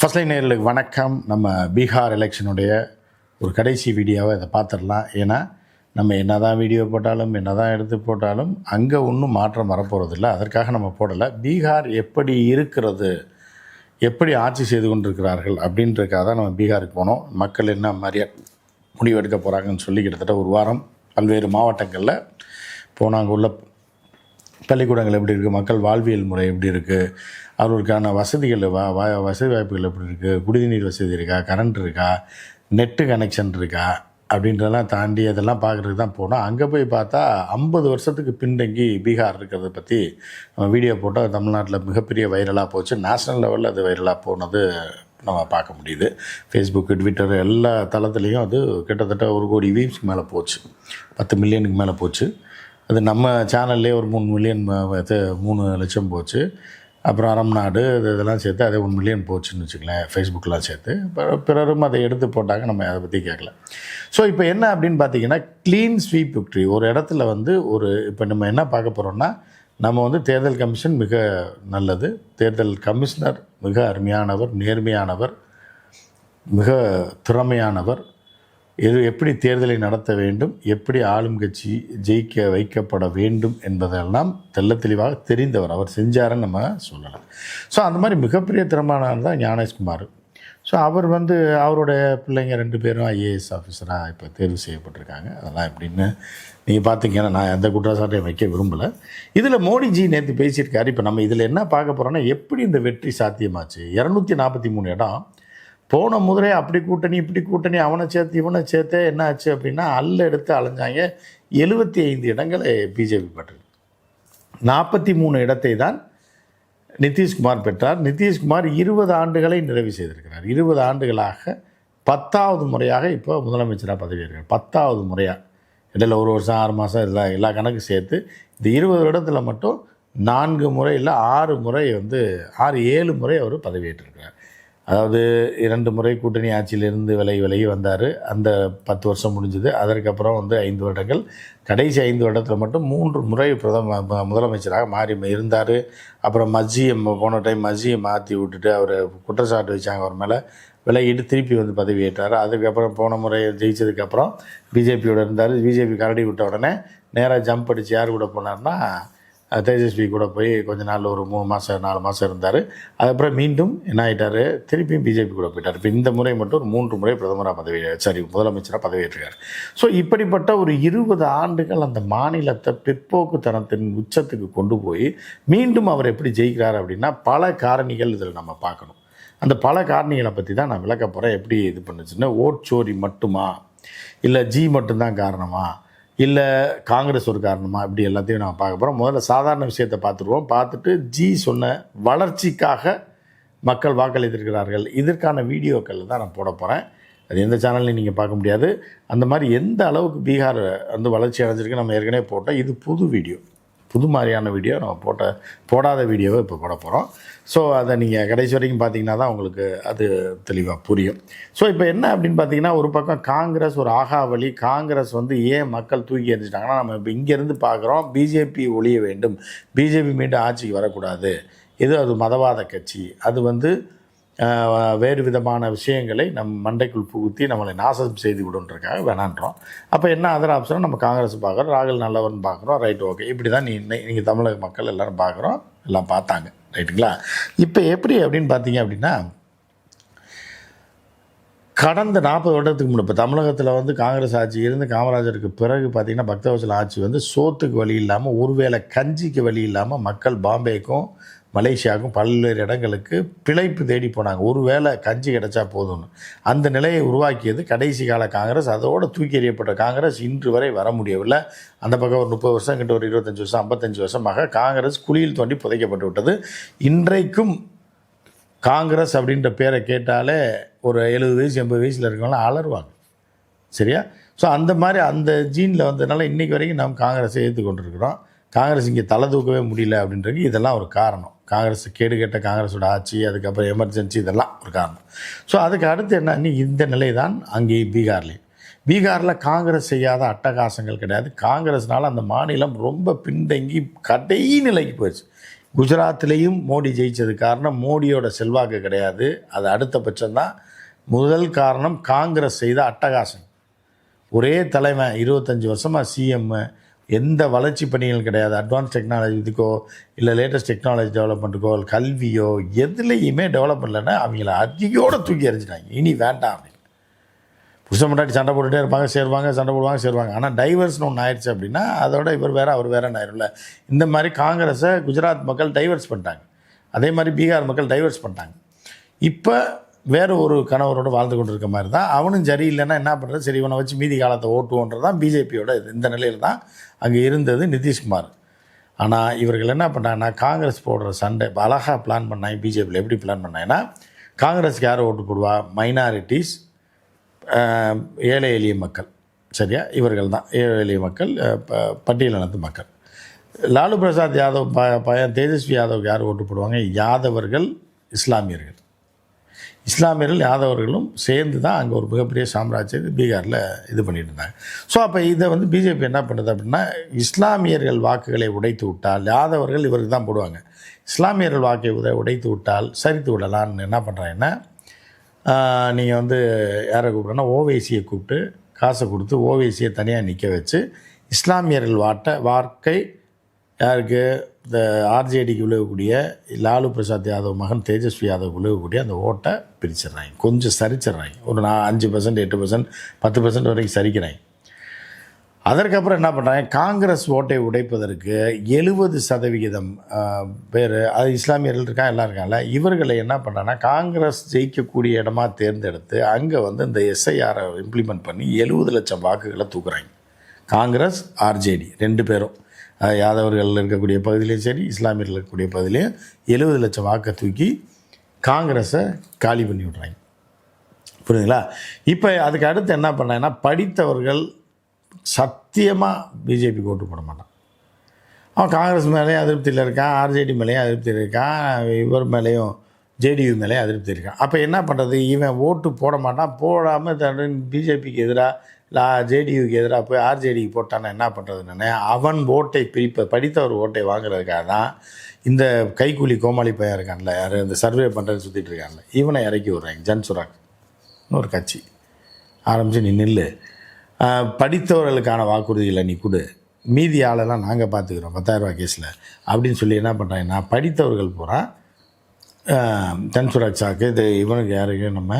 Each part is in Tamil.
ஃபர்ஸ்ட் லைன் நேர்களுக்கு வணக்கம். நம்ம பீகார் எலெக்ஷனுடைய ஒரு கடைசி வீடியோவை இதை பார்த்துடலாம். ஏன்னா நம்ம என்ன தான் வீடியோ போட்டாலும் என்ன தான் எடுத்து போட்டாலும் அங்கே ஒன்றும் மாற்றம் வரப்போகிறதில்ல அதற்காக நம்ம போடலை. பீகார் எப்படி இருக்கிறது எப்படி ஆட்சி செய்து கொண்டிருக்கிறார்கள் அப்படின்றதுக்காக தான் நம்ம பீகாருக்கு போனோம். மக்கள் என்ன மாதிரியா முடிவெடுக்க போகிறாங்கன்னு சொல்லி கிட்டத்தட்ட ஒரு வாரம் பல்வேறு மாவட்டங்களில் போனாங்க. அங்கே உள்ள பள்ளிக்கூடங்கள் எப்படி இருக்குது மக்கள் வாழ்வியல் முறை எப்படி இருக்குது அவர்களுக்கான வசதிகள் வா வா வசதி வாய்ப்புகள் எப்படி இருக்குது குடிநீர் வசதி இருக்கா? கரண்ட் இருக்கா? நெட்டு கனெக்ஷன் இருக்கா? அப்படின்றதெல்லாம் தாண்டி அதெல்லாம் பார்க்குறதுக்கு தான் போனோம். அங்கே போய் பார்த்தா ஐம்பது வருஷத்துக்கு பின்தங்கி பீகார் இருக்கிறத பற்றி நம்ம வீடியோ போட்டால் தமிழ்நாட்டில் மிகப்பெரிய வைரலாக போச்சு. நேஷ்னல் லெவலில் அது வைரலாக போனது நம்ம பார்க்க முடியுது. ஃபேஸ்புக்கு ட்விட்டர் எல்லா தளத்துலேயும் அது கிட்டத்தட்ட ஒரு கோடி வியூஸ்க்கு மேலே போச்சு. பத்து மில்லியனுக்கு மேலே போச்சு. அது நம்ம சேனல்லே ஒரு மூணு மில்லியன் மூணு லட்சம் போச்சு. அப்புறம் அறம் நாடு இது இதெல்லாம் சேர்த்து அதே ஒன் மில்லியன் போச்சுன்னு வச்சுங்களேன் ஃபேஸ்புக்கெலாம் சேர்த்து. பிற- பிறரும் அதை எடுத்து போட்டாங்க நம்ம அதை பற்றி கேட்கல. ஸோ இப்போ என்ன அப்படின்னு பார்த்தீங்கன்னா க்ளீன் ஸ்வீப் விக்ட்ரி ஒரு இடத்துல வந்து ஒரு இப்போ நம்ம என்ன பார்க்க போகிறோம்னா நம்ம வந்து தேர்தல் கமிஷன் மிக நல்லது. தேர்தல் கமிஷனர் மிக அருமையானவர் நேர்மையானவர் மிக திறமையானவர். இது எப்படி தேர்தலை நடத்த வேண்டும் எப்படி ஆளும் கட்சி ஜெயிக்க வைக்கப்பட வேண்டும் என்பதெல்லாம் தெல்ல தெளிவாக தெரிந்தவர். அவர் செஞ்சாருன்னு நம்ம சொல்லலாம். ஸோ அந்த மாதிரி மிகப்பெரிய திறமானவர் தான் ஞானேஷ்குமார். ஸோ அவர் வந்து அவருடைய பிள்ளைங்க ரெண்டு பேரும் ஐஏஎஸ் ஆஃபீஸராக இப்போ தேர்வு செய்யப்பட்டிருக்காங்க. அதெல்லாம் எப்படின்னு நீங்கள் பார்த்தீங்கன்னா நான் எந்த குற்றச்சாட்டையும் வைக்க விரும்பலை. இதில் மோடிஜி நேற்று பேசியிருக்காரு. இப்போ நம்ம இதில் என்ன பார்க்க போகிறோன்னா எப்படி இந்த வெற்றி சாத்தியமாச்சு? இரநூத்தி நாற்பத்தி மூணு இடம் போன முதலே அப்படி கூட்டணி இப்படி கூட்டணி அவனை சேர்த்து இவனை சேர்த்து என்ன ஆச்சு அப்படின்னா அல்ல எடுத்து அலைஞ்சாங்க. எழுபத்தி ஐந்து இடங்களை பிஜேபி பெற்றது. நாற்பத்தி மூணு இடத்தை தான் நிதிஷ்குமார் பெற்றார். நிதிஷ்குமார் இருபது ஆண்டுகளை நிறைவு செய்திருக்கிறார். இருபது ஆண்டுகளாக பத்தாவது முறையாக இப்போ முதலமைச்சராக பதவியேற்கிறார் பத்தாவது முறையாக இடையில் ஒரு வருஷம் ஆறு மாதம் எல்லா எல்லா கணக்கு சேர்த்து இந்த இருபது இடத்துல மட்டும் நான்கு முறை இல்லை ஆறு முறை வந்து ஆறு ஏழு முறை அவர் பதவியேற்றிருக்கிறார் அதாவது இரண்டு முறை கூட்டணி ஆட்சியிலிருந்து விலகி விலகி வந்தார். அந்த பத்து வருஷம் முடிஞ்சது. அதற்கப்புறம் வந்து ஐந்து வருடங்கள். கடைசி ஐந்து வருடத்தில் மட்டும் மூன்று முறை பிரதம முதலமைச்சராக மாறி இருந்தார். அப்புறம் மஸ்ஜியை ம- போன டைம் மஸ்ஜியை மாற்றி விட்டுட்டு அவர் குற்றச்சாட்டு வச்சாங்க. அவர் மேலே விலகிட்டு திருப்பி வந்து பதவி ஏற்றார். அதுக்கப்புறம் போன முறை ஜெயிச்சதுக்கப்புறம் பிஜேபியோட இருந்தார். பிஜேபி கரடி விட்ட உடனே நேராக ஜம்ப் அடித்து யார் கூட போனார்னா தேஜஸ்வி கூட போய் கொஞ்ச நாள் ஒரு மூணு மாதம் நாலு மாதம் இருந்தார். அதுக்கப்புறம் மீண்டும் என்ன ஆகிட்டார் திருப்பியும் பிஜேபி கூட போயிட்டார். இப்போ இந்த முறை மட்டும் ஒரு மூன்று முறை பிரதமராக பதவி சாரி முதலமைச்சராக பதவியேற்றிருக்கார் ஸோ இப்படிப்பட்ட ஒரு இருபது ஆண்டுகள் அந்த மாநிலத்தை பிற்போக்குத்தனத்தின் உச்சத்துக்கு கொண்டு போய் மீண்டும் அவர் எப்படி ஜெயிக்கிறார் அப்படின்னா பல காரணிகள் இதில் நம்ம பார்க்கணும். அந்த பல காரணிகளை பற்றி தான் நான் விளக்க போகிறேன் எப்படி இது பண்ணுச்சுன்னா ஓட்சோரி மட்டுமா? இல்லை ஜி மட்டும்தான் காரணமாக இல்லை காங்கிரஸ் ஒரு காரணமாக இப்படி எல்லாத்தையும் நான் பார்க்க போகிறோம் முதல்ல சாதாரண விஷயத்தை பார்த்துருவோம். பார்த்துட்டு ஜி சொன்ன வளர்ச்சிக்காக மக்கள் வாக்களித்திருக்கிறார்கள். இதற்கான வீடியோக்கள் தான் நான் போட போகிறேன் அது எந்த சேனல்லையும் நீங்கள் பார்க்க முடியாது. அந்த மாதிரி எந்த அளவுக்கு பீகார் வந்து வளர்ச்சி அடைஞ்சிருக்கு நம்ம ஏற்கனவே போட்டோம். இது புது வீடியோ. புது மாதிரியான வீடியோ நம்ம போட்ட போடாத வீடியோவை இப்போ போட போகிறோம் ஸோ அதை நீங்கள் கடைசி வரைக்கும் பார்த்தீங்கன்னா தான் உங்களுக்கு அது தெளிவாக புரியும். ஸோ இப்போ என்ன அப்படின்னு பார்த்தீங்கன்னா ஒரு பக்கம் காங்கிரஸ் ஒரு ஆகாவளி காங்கிரஸ் வந்து ஏன் மக்கள் தூக்கி எறிஞ்சிட்டாங்கன்னா நம்ம இப்போ இங்கேருந்து பார்க்குறோம் பிஜேபி ஒழிய வேண்டும். பிஜேபி மீண்டும் ஆட்சிக்கு வரக்கூடாது. இது அது மதவாத கட்சி. அது வந்து வேறு விதமான விஷயங்களை நம் மண்டைக்குள் புகுத்தி நம்மளை நாசம் செய்து விடுன்றக்காக வேணான்றோம். அப்போ என்ன அதர் ஆப்ஷனும் நம்ம காங்கிரஸ் பார்க்குறோம் ராகுல் நல்லவன் பார்க்குறோம் ரைட் ஓகே இப்படி தான் நீ நீங்கள் தமிழக மக்கள் எல்லோரும் பார்க்குறோம் எல்லாம் பார்த்தாங்க ரைட்டுங்களா இப்போ எப்படி அப்படின்னு பார்த்தீங்க அப்படின்னா கடந்த நாற்பது வருடத்துக்கு முன்னாடி இப்போ தமிழகத்தில் வந்து காங்கிரஸ் ஆட்சி இருந்து காமராஜருக்கு பிறகு பார்த்தீங்கன்னா பக்தவசல ஆட்சி வந்து சோத்துக்கு வழி இல்லாமல் ஒருவேளை கஞ்சிக்கு வழி இல்லாமல் மக்கள் பாம்பேக்கும் மலேசியாவுக்கும் பல்வேறு இடங்களுக்கு பிழைப்பு தேடி போனாங்க. ஒருவேளை கஞ்சி கிடைச்சா போதும்னு. அந்த நிலையை உருவாக்கியது கடைசி கால காங்கிரஸ். அதோடு தூக்கி எறியப்பட்ட காங்கிரஸ் இன்று வரை வர முடியவில்லை. அந்த பக்கம் ஒரு முப்பது வருஷம் கிட்ட ஒரு இருபத்தஞ்சி வருஷம் ஐம்பத்தஞ்சு வருஷமாக காங்கிரஸ் குழியில் தோண்டி புதைக்கப்பட்டு விட்டது. இன்றைக்கும் காங்கிரஸ் அப்படின்ற பேரை கேட்டாலே ஒரு எழுபது வயசு எண்பது வயசில் இருக்கவங்களாம் அலறுவாங்க. சரியா? ஸோ அந்த மாதிரி அந்த ஜீனில் வந்ததுனால இன்றைக்கி வரைக்கும் நாம் காங்கிரஸை ஏற்று கொண்டிருக்கிறோம் காங்கிரஸ் இங்கே தலை தூக்கவே முடியல அப்படின்றது இதெல்லாம் ஒரு காரணம். காங்கிரஸ் கேடு கேட்ட காங்கிரஸோட ஆட்சி அதுக்கப்புறம் எமர்ஜென்சி இதெல்லாம் ஒரு காரணம். ஸோ அதுக்கு அடுத்து என்ன? இந்த நிலை தான் அங்கே பீகார்லேயும். பீகாரில் காங்கிரஸ் செய்யாத அட்டகாசங்கள் கிடையாது. காங்கிரஸ்னால் அந்த மாநிலம் ரொம்ப பின்தங்கி கடை நிலைக்கு போயிடுச்சு. குஜராத்லேயும் மோடி ஜெயித்தது காரணம் மோடியோட செல்வாக்கு கிடையாது. அது அடுத்த பட்சம்தான். முதல் காரணம் காங்கிரஸ் செய்த அட்டகாசம். ஒரே தலைமை இருபத்தஞ்சி வருஷமாக சிஎம்மு எந்த வளர்ச்சி பணிகள் கிடையாது. அட்வான்ஸ் டெக்னாலஜி இதுக்கோ இல்லை லேட்டஸ்ட் டெக்னாலஜி டெவலப்மெண்ட்டுக்கோ கல்வியோ எதுலேயுமே டெவலப் இல்லைன்னா அவங்கள அதிகோடு தூக்கி எறிஞ்சிட்டாங்க. இனி வேண்டாம் அப்படின்னு. புருஷன் முன்னாடி சண்டை போட்டுகிட்டே இருப்பாங்க சேருவாங்க சண்டை போடுவாங்க சேருவாங்க. ஆனால் டைவர்ஸ்னு ஒன்று ஆயிடுச்சு அப்படின்னா அதோட இவர் வேறு அவர் வேறன்னு ஆயிரும்ல. இந்த மாதிரி காங்கிரஸை குஜராத் மக்கள் டைவர்ஸ் பண்ணிட்டாங்க. அதே மாதிரி பீகார் மக்கள் டைவர்ஸ் பண்ணிட்டாங்க. இப்போ வேறு ஒரு கணவரோடு வாழ்ந்து கொண்டு இருக்க மாதிரி தான் அவனும் சரி இல்லைன்னா என்ன பண்ணுறது சரி இவனை வச்சு மீதி காலத்தை ஓட்டுவோன்றது தான் பிஜேபியோட இது. இந்த நிலையில் தான் அங்கே இருந்தது நிதிஷ்குமார். ஆனால் இவர்கள் என்ன பண்ணாங்கன்னா காங்கிரஸ் போடுற சண்டை இப்போ அழகாக பிளான் பண்ணாங்க. பிஜேபியில் எப்படி பிளான் பண்ணாங்கன்னா காங்கிரஸுக்கு யார் ஓட்டு போடுவா? மைனாரிட்டிஸ் ஏழை எளிய மக்கள். சரியா? இவர்கள் தான். ஏழை எளிய மக்கள் பட்டியலினத்து மக்கள். லாலு பிரசாத் யாதவ் ப பையன் தேஜஸ்வி யாதவுக்கு யார் ஓட்டு போடுவாங்க? யாதவர்கள் இஸ்லாமியர்கள். இஸ்லாமியர்கள் யாதவர்களும் சேர்ந்து தான் அங்கே ஒரு மிகப்பெரிய சாம்ராஜ்யத்தை பீகாரில் இது பண்ணிட்டு இருந்தாங்க ஸோ அப்போ இதை வந்து பிஜேபி என்ன பண்ணுது அப்படின்னா இஸ்லாமியர்கள் வாக்குகளை உடைத்து விட்டால் யாதவர்கள் இவருக்கு தான் போடுவாங்க. இஸ்லாமியர்கள் வாக்கை உத உடைத்து விட்டால் சரித்து விடலான்னு என்ன பண்ணுறாங்கன்னா நீங்கள் வந்து யாரை கூப்பிட்றோன்னா ஓவைசியை கூப்பிட்டு காசை கொடுத்து ஓவைசியை தனியாக நிற்க வச்சு இஸ்லாமியர்கள் வாட்ட வாக்கை யாருக்கு? இந்த ஆர்ஜேடிக்கு விழுகக்கூடிய லாலு பிரசாத் யாதவ் மகன் தேஜஸ்வி யாதவ் விழுகக்கூடிய அந்த ஓட்டை பிரிச்சிடுறாங்க. கொஞ்சம் சரிச்சிடுறாங்க. ஒரு நான் அஞ்சு பர்சன்ட் எட்டு பர்சன்ட் பத்து பர்சன்ட் வரைக்கும் சரிக்கிறாங்க. அதற்கப்புறம் என்ன பண்ணுறாங்க காங்கிரஸ் ஓட்டை உடைப்பதற்கு எழுபது சதவிகிதம் பேர் அது இஸ்லாமியர்கள் இருக்கா? எல்லாம் இருக்காங்கல்ல. இவர்களை என்ன பண்ணுறாங்கன்னா காங்கிரஸ் ஜெயிக்கக்கூடிய இடமா தேர்ந்தெடுத்து அங்கே வந்து இந்த எஸ்ஐஆரை இம்ப்ளிமெண்ட் பண்ணி எழுபது லட்சம் வாக்குகளை தூக்குறாங்க. காங்கிரஸ் ஆர்ஜேடி ரெண்டு பேரும். யாதவர்கள் இருக்கக்கூடிய பகுதியிலையும் சரி இஸ்லாமியர்கள் இருக்கக்கூடிய பகுதியிலையும் எழுபது லட்சம் வாக்கை தூக்கி காங்கிரஸை காலி பண்ணி விட்றாங்க. புரியுதுங்களா? இப்போ அதுக்கு அடுத்து என்ன பண்ணாங்கன்னா படித்தவர்கள் சத்தியமாக பிஜேபிக்கு ஓட்டு போட மாட்டான். அவன் காங்கிரஸ் மேலேயும் அதிருப்தியில் இருக்கான் ஆர்ஜேடி மேலேயும் அதிருப்தியில் இருக்கான் இவர் மேலேயும் ஜேடியு மேலேயும் அதிருப்தி இருக்கான் அப்போ என்ன பண்ணுறது இவன் ஓட்டு போட மாட்டான். போடாமல் தன் பிஜேபிக்கு எதிராக இல்லை ஜேடியுக்கு எதிராக போய் ஆர்ஜேடிக்கு போட்டான்னா என்ன பண்ணுறதுன்னு அவன் ஓட்டை பிரிப்ப படித்தவர் ஓட்டை வாங்குறதுக்காக தான் இந்த கைக்கூலி கோமாளி பையன் இருக்கான்ல யார்? இந்த சர்வே பண்ணுறேன்னு சுற்றிட்டு இருக்கான்ல இவனை இறக்கி விட்றாங்க ஜன்சுராக் ஒரு கட்சி. ஆரம்பித்து நீ நில்லு. படித்தவர்களுக்கான வாக்குறுதிகளை நீ கொடு. மீதி ஆளெல்லாம் நாங்கள் பார்த்துக்குறோம் பத்தாயிரரூபா கேஸில். அப்படின்னு சொல்லி என்ன பண்ணுறாங்கன்னா படித்தவர்கள் பூரா தன்சுராஜ் சாக்கு இது இவனுக்கு யாருக்கு நம்ம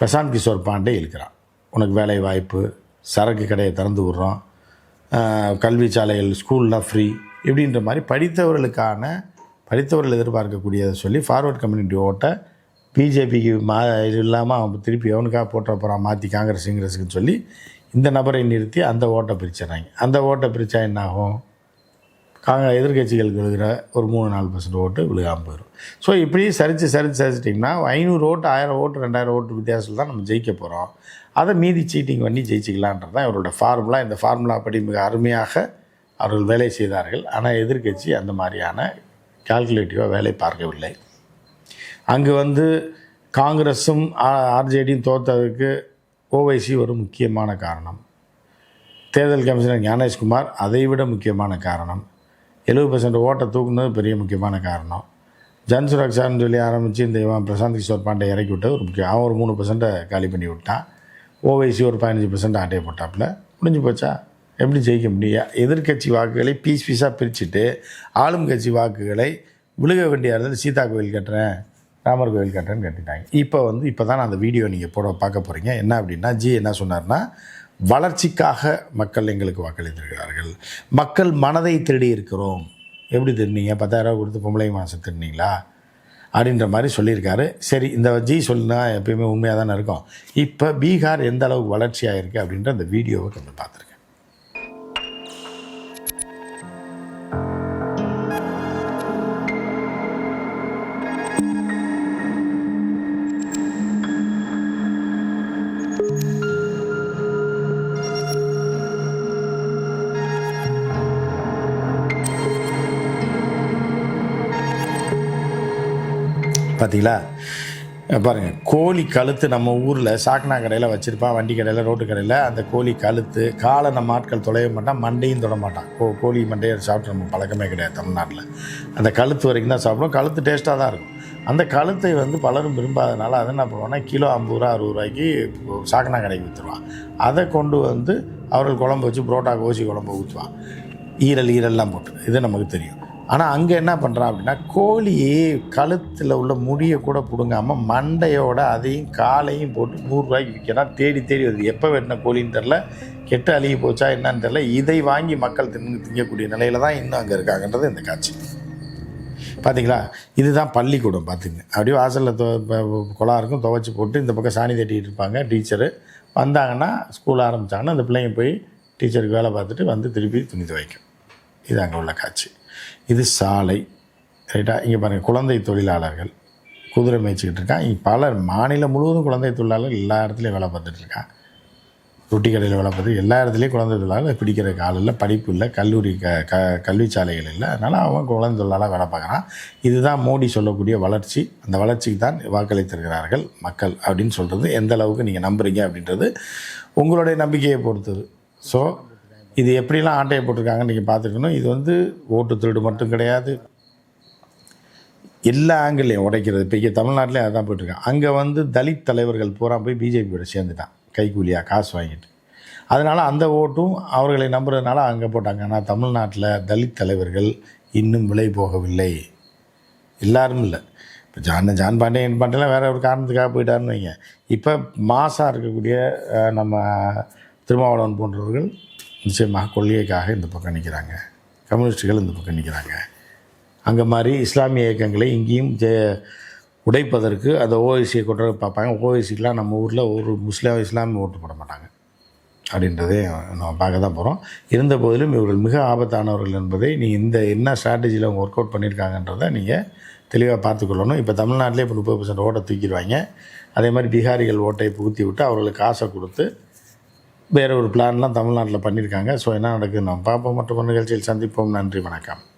பிரசாந்த் கிஷோர் பாண்டே இருக்கிறான். உனக்கு வேலை வாய்ப்பு சரக்கு கடையை திறந்து விட்றோம் கல்வி சாலைகள் ஸ்கூல்லாம் ஃப்ரீ இப்படின்ற மாதிரி படித்தவர்களுக்கான படித்தவர்கள் எதிர்பார்க்கக்கூடியதை சொல்லி ஃபார்வர்ட் கம்யூனிட்டி ஓட்டை பிஜேபிக்கு மா இது இல்லாமல் அவன் திருப்பி எவனுக்காக போட்ட போகிறான் மாற்றி காங்கிரஸ் காங்கிரஸுக்குன்னு சொல்லி இந்த நபரை நிறுத்தி அந்த ஓட்டை பிரிச்சிடறாங்க. அந்த ஓட்டை பிரித்தா என்ன ஆகும் காங்க எதிர்கட்சிகளுக்கு விழுகிற ஒரு மூணு நாலு பர்சன்ட் ஓட்டு விழுகாமல் போயிடும். ஸோ இப்படி சரித்து சரித்து சரிச்சிட்டிங்கன்னா ஐநூறு ஓட்டு ஆயிரம் ஓட்டு ரெண்டாயிரம் ஓட்டு வித்தியாசத்தில் தான் நம்ம ஜெயிக்க போகிறோம் அதை மீதி சீட்டிங் பண்ணி ஜெயிச்சிக்கலான்றது தான் இவரோட ஃபார்முலா இந்த ஃபார்முலா படி மிக அருமையாக அவர்கள் வேலை செய்தார்கள். ஆனால் எதிர்க்கட்சி அந்த மாதிரியான கால்குலேட்டிவாக வேலை பார்க்கவில்லை. அங்கு வந்து காங்கிரஸும் ஆர்ஜேடியும் தோத்ததுக்கு ஓவைசி ஒரு முக்கியமான காரணம். தேர்தல் கமிஷனர் ஞானேஷ்குமார் அதை விட முக்கியமான காரணம். எழுபது பர்சன்ட் ஓட்டை தூக்குனது பெரிய முக்கியமான காரணம். ஜன் சுரக்ஷான்னு சொல்லி ஆரம்பித்து இந்த இவன் பிரசாந்த் கிஷோர் பாண்டே இறக்கி விட்டது ஒரு முக்கியம் அவன் ஒரு மூணு பர்சன்ட்டை காலி பண்ணி விட்டான். ஓவைசி ஒரு பதினஞ்சு பர்சன்ட் ஆட்டையை போட்டாப்புல. முடிஞ்சு போச்சா? எப்படி ஜெயிக்க முடியும்? எதிர்க்கட்சி வாக்குகளை பீஸ் பீஸாக பிரிச்சுட்டு ஆளும் கட்சி வாக்குகளை விழுக வேண்டிய இடத்துல சீதா கோயில் கட்டுறேன் ராமர் கோயில் கட்டுறேன்னு கட்டிட்டாங்க. இப்போ வந்து இப்போ தான் அந்த வீடியோ நீங்கள் போட பார்க்க போகிறீங்க என்ன அப்படின்னா ஜி என்ன சொன்னார்னா வளர்ச்சிக்காக மக்கள் எங்களுக்கு வாக்களித்திருக்கிறார்கள். மக்கள் மனதை திருடி இருக்கிறோம். எப்படி திருநீங்க பத்தாயிரரூபா கொடுத்து பொம்பளை மாதம் திருநீங்களா அப்படின்ற மாதிரி சொல்லியிருக்காரு. சரி இந்த ஜி சொல்லினா எப்பயுமே உண்மையாக தானே இருக்கும். இப்போ பீகார் எந்த அளவுக்கு வளர்ச்சியாக இருக்குது அப்படின்ற அந்த வீடியோவை கொஞ்சம் பார்த்துருக்கேன் பார்த்தீங்களா பாருங்கள் கோழி கழுத்து நம்ம ஊரில் சாக்கனா கடையில் வச்சுருப்பான் வண்டி கடையில் ரோட்டு கடையில். அந்த கோழி கழுத்து காலை நம்ம ஆட்கள் தொலைய மாட்டான் மண்டையும் தொட மாட்டான் கோ கோழி மண்டையை சாப்பிட்டு நம்ம பழக்கமே கிடையாது தமிழ்நாட்டில். அந்த கழுத்து வரைக்கும் தான் சாப்பிடுவோம். கழுத்து டேஸ்ட்டாக தான் இருக்கும். அந்த கழுத்தை வந்து பலரும் விரும்பாதனால அதை என்ன பண்ணுவாங்கன்னா கிலோ ஐம்பது ரூபா அறுபது ரூபாய்க்கு சாக்கனா கடைக்கு விற்றுருவான் அதை கொண்டு வந்து அவர்கள் குழம்பு வச்சு புரோட்டா கோசி குழம்பு ஊற்றுவான் ஈரல் ஈரல்லாம் போட்டு. இது நமக்கு தெரியும். ஆனால் அங்கே என்ன பண்ணுறான் அப்படின்னா கோழி கழுத்தில் உள்ள முடியை கூட பிடுங்காமல் மண்டையோட அதையும் காலையும் போட்டு நூறுரூவாய்க்கு விற்கிறான் தேடி தேடி வருது. எப்போ வெட்டின கோழின்னு தெரில கெட்டு அழுகி போச்சா என்னன்னு தெரில இதை வாங்கி மக்கள் தின்னு திங்கக்கூடிய நிலையில தான் இன்னும் அங்கே இருக்காங்கன்றது இந்த காட்சி. பார்த்தீங்களா இதுதான் பள்ளிக்கூடம் பார்த்துங்க அப்படியே வாசலில் தொ குளம் இருக்கும் துவைச்சி போட்டு இந்த பக்கம் சாணி தட்டிகிட்டு இருப்பாங்க டீச்சரு. வந்தாங்கன்னா ஸ்கூல் ஆரம்பித்தாங்கன்னா அந்த பிள்ளைங்க போய் டீச்சருக்கு வேலை பார்த்துட்டு வந்து திருப்பி துணி துவைக்கும். இது அங்கே உள்ள காட்சி. இது சாலை. ரைட்டாக இங்கே பாருங்கள் குழந்தை தொழிலாளர்கள் குதிரை மேய்ச்சிக்கிட்டு இருக்கான் இங்கே பல மாநிலம் முழுவதும் குழந்தை தொழிலாளர்கள் எல்லா இடத்துலையும் வேலை பார்த்துட்ருக்கான் ரொட்டி கடையில் வேலை பார்த்து எல்லா இடத்துலையும் குழந்தை தொழிலாளர் பிடிக்கிற கால் இல்லை படிப்பு இல்லை கல்லூரி க க கல்வி சாலைகள் இல்லை. அதனால் அவன் குழந்தை தொழிலாளர் வேலை பார்க்குறான். இதுதான் மோடி சொல்லக்கூடிய வளர்ச்சி. அந்த வளர்ச்சிக்கு தான் வாக்களித்திருக்கிறார்கள் மக்கள் அப்படின்னு சொல்கிறது எந்த அளவுக்கு நீங்கள் நம்புறீங்க அப்படின்றது உங்களுடைய நம்பிக்கையை பொறுத்தது. ஸோ இது எப்படிலாம் ஆட்டையை போட்டிருக்காங்கன்னு நீங்கள் பார்த்துருக்கணும். இது வந்து ஓட்டு திருடு மட்டும் கிடையாது. எல்லா ஆங்கிளையும் உடைக்கிறது. இப்போ இங்கே தமிழ்நாட்டிலே அதான் போயிட்டுருக்கான் அங்கே வந்து தலித் தலைவர்கள் பூரா போய் பிஜேபியோட சேர்ந்துட்டான். கைக்கூலியாக காசு வாங்கிட்டு. அதனால் அந்த ஓட்டும் அவர்களை நம்புறதுனால அங்கே போட்டாங்க. ஆனால் தமிழ்நாட்டில் தலித் தலைவர்கள் இன்னும் விலை போகவில்லை. எல்லாரும் இல்லை. இப்போ ஜான் ஜான் பாண்டே என் பாண்டேலாம் வேறு ஒரு காரணத்துக்காக போயிட்டாருன்னு வைங்க. இப்போ மாசாக இருக்கக்கூடிய நம்ம திருமாவளவன் போன்றவர்கள் நிச்சயமாக கொள்கைக்காக இந்த பக்கம் நிற்கிறாங்க. கம்யூனிஸ்டுகள் இந்த பக்கம் நிற்கிறாங்க. அங்கே மாதிரி இஸ்லாமிய இயக்கங்களை இங்கேயும் ஜெ உடைப்பதற்கு அந்த ஓஎஸ்சியை கொண்டு பார்ப்பாங்க. ஓஎஸ்சிக்கெலாம் நம்ம ஊரில் ஒரு முஸ்லீம் இஸ்லாமிய ஓட்டு போட மாட்டாங்க. அப்படின்றதே நம்ம பார்க்க தான் போகிறோம் இருந்த போதிலும் இவர்கள் மிக ஆபத்தானவர்கள் என்பதை நீ இந்த என்ன ஸ்ட்ராட்டஜியில் அவங்க ஒர்க் அவுட் பண்ணியிருக்காங்கன்றதை நீங்கள் தெளிவாக பார்த்துக்கொள்ளணும். இப்போ தமிழ்நாட்டிலே இப்போ முப்பது பர்சன்ட் ஓட்டை தூக்கிடுவாங்க. அதே மாதிரி பீகாரிகள் ஓட்டை புகுத்தி விட்டு அவர்களுக்கு காசை கொடுத்து வேறு ஒரு பிளான்லாம் தமிழ்நாட்டில் பண்ணியிருக்காங்க ஸோ என்ன நடக்குது? நம்ம பார்ப்போம். மற்றும் நிகழ்ச்சியில் சந்திப்போம். நன்றி. வணக்கம்.